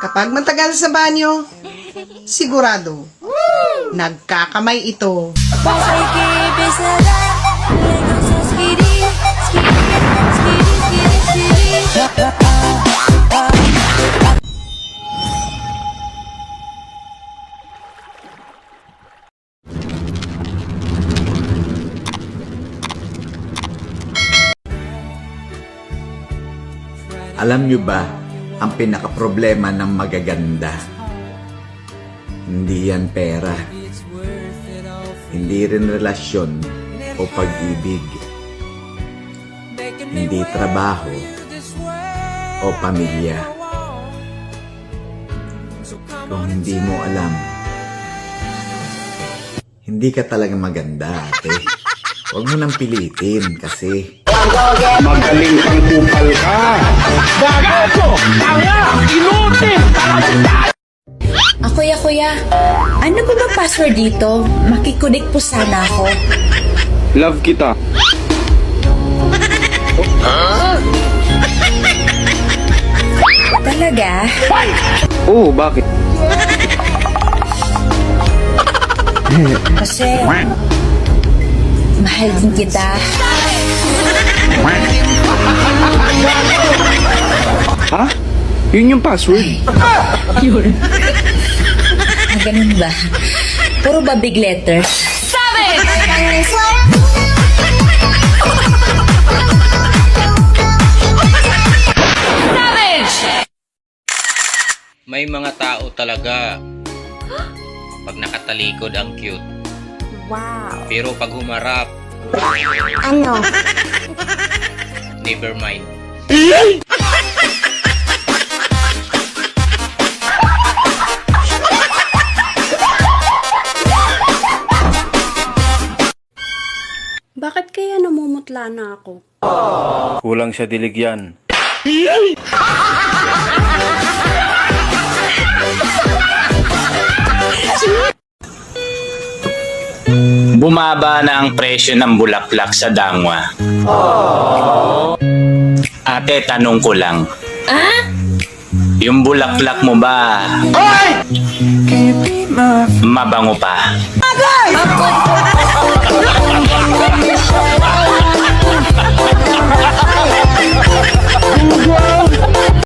Kapag matagal sa banyo, sigurado, nagkakamay ito. Alam nyo ba ang pinaka-problema ng magaganda? Hindi yan pera. Hindi rin relasyon o pag-ibig. Hindi trabaho o pamilya. Kung hindi mo alam, hindi ka talaga maganda, ate. Huwag mo nang pilitin kasi Magaling kang Ah, kuya, kuya. Ano ba ba password dito? Makikunik po sana ako. Love kita. Talaga? Oo, bakit? Kasi... Mahal din kita. Ha? Yun yung password. Ah, ganun ba? Puro ba big letters? May mga tao talaga pag nakatalikod ang cute. Wow. Pero pag humarap, Ano? never mind. Bakit kaya namumutla na ako? Kulang siya diligyan. Bumaba na ang presyo ng bulaklak sa Dangwa. Ate, tanong ko lang. Yung bulaklak mo ba? Mabango pa.